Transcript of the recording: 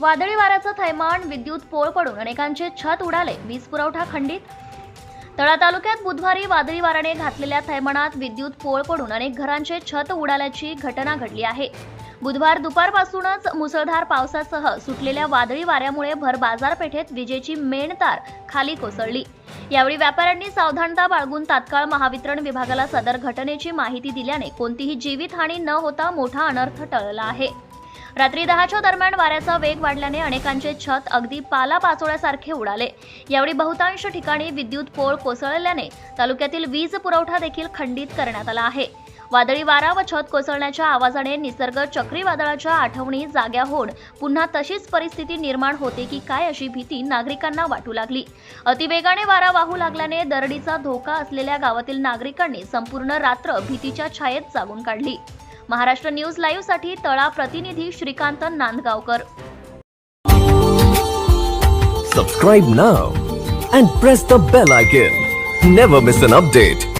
वादळी वाऱ्याचं थैमान विद्युत पोळ पडून अनेकांचे छत उडाले वीज पुरवठा खंडित. तळा तालुक्यात बुधवारी वादळी वाऱ्याने घातलेल्या थैमानात विद्युत पोळ पडून अनेक घरांचे छत उडाल्याची घटना घडली आहे. बुधवार दुपारपासूनच मुसळधार पावसासह सुटलेल्या वादळी वाऱ्यामुळे भर बाजारपेठेत विजेची मेणतार खाली कोसळली. यावेळी व्यापाऱ्यांनी सावधानता बाळगून तात्काळ महावितरण विभागाला सदर घटनेची माहिती दिल्याने कोणतीही जीवितहानी न होता मोठा अनर्थ टळला आहे. रात्री दहाच्या दरम्यान वाऱ्याचा वेग वाढल्याने अनेकांचे छत अगदी पाला पाचोळ्यासारखे उडाले. यावेळी बहुतांश ठिकाणी विद्युत पोळ कोसळल्याने तालुक्यातील वीज पुरवठा देखील खंडित करण्यात आला आहे. वादळी वारा व छत कोसळण्याच्या आवाजाने निसर्ग चक्रीवादळाच्या आठवणी जाग्या होऊन पुन्हा तशीच परिस्थिती निर्माण होते की काय अशी भीती नागरिकांना वाटू लागली. अतिवेगाने वारा वाहू लागल्याने दरडीचा धोका असलेल्या गावातील नागरिकांनी संपूर्ण रात्र भीतीच्या छायेत जागून काढली. महाराष्ट्र न्यूज लाईव्हसाठी तळा प्रतिनिधी Shrikant Nandgaonkar. Subscribe now and press the bell icon never miss an update